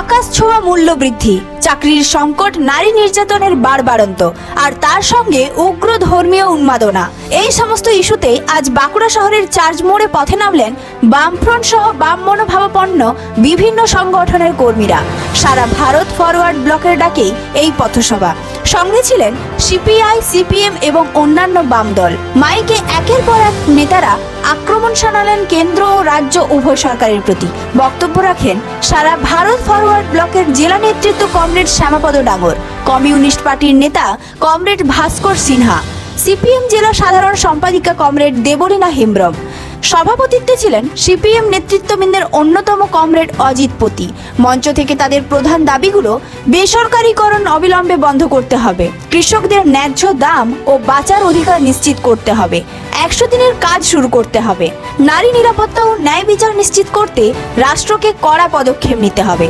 আকাশ ছোঁয়া মূল্য বৃদ্ধি চাকরির সংকট নারী নির্যাতনের বাড়বাড়ন্ত আর তার সঙ্গে উগ্র ধর্মীয় উন্মাদনা। এই সমস্ত ইস্যুতে আজ বাঁকুড়া শহরের চার্জ মোড়ে পথে নামলেন বামফ্রন্ট সহ বাম মনোভাবাপন্ন বিভিন্ন সংগঠনের কর্মীরা। সারা ভারত ফরওয়ার্ড ব্লকের ডাকেই এই পথসভা। সঙ্গে ছিলেন সিপিআই, সিপিএম এবং অন্যান্য বাম দল। মাইকে একের পর এক নেতারা আক্রমণ শানালেন কেন্দ্র ও রাজ্য উভয় সরকারের প্রতি। বক্তব্য রাখেন সারা ভারত ফরওয়ার্ড ব্লকের জেলা নেতৃত্ব কমরেড শ্যামাপদ ডাঙ্গর কমিউনিস্ট পার্টির নেতা কমরেড ভাস্কর সিনহা, সিপিএম জেলা সাধারণ সম্পাদিকা কমরেড দেবলীনা হেমব্রম। সভাপতিত্বে ছিলেন সিপিএম নেতৃত্ববৃন্দের অন্যতম কমরেড অজিত পতি। মঞ্চ থেকে তাদের প্রধান দাবিগুলো বেসরকারীকরণ অবিলম্বে বন্ধ করতে হবে। কৃষকদের ন্যায্য দাম ও বাঁচার অধিকার নিশ্চিত করতে হবে। একশো দিনের কাজ শুরু করতে হবে। নারী নিরাপত্তা ও ন্যায় বিচার নিশ্চিত করতে রাষ্ট্রকে কড়া পদক্ষেপ নিতে হবে।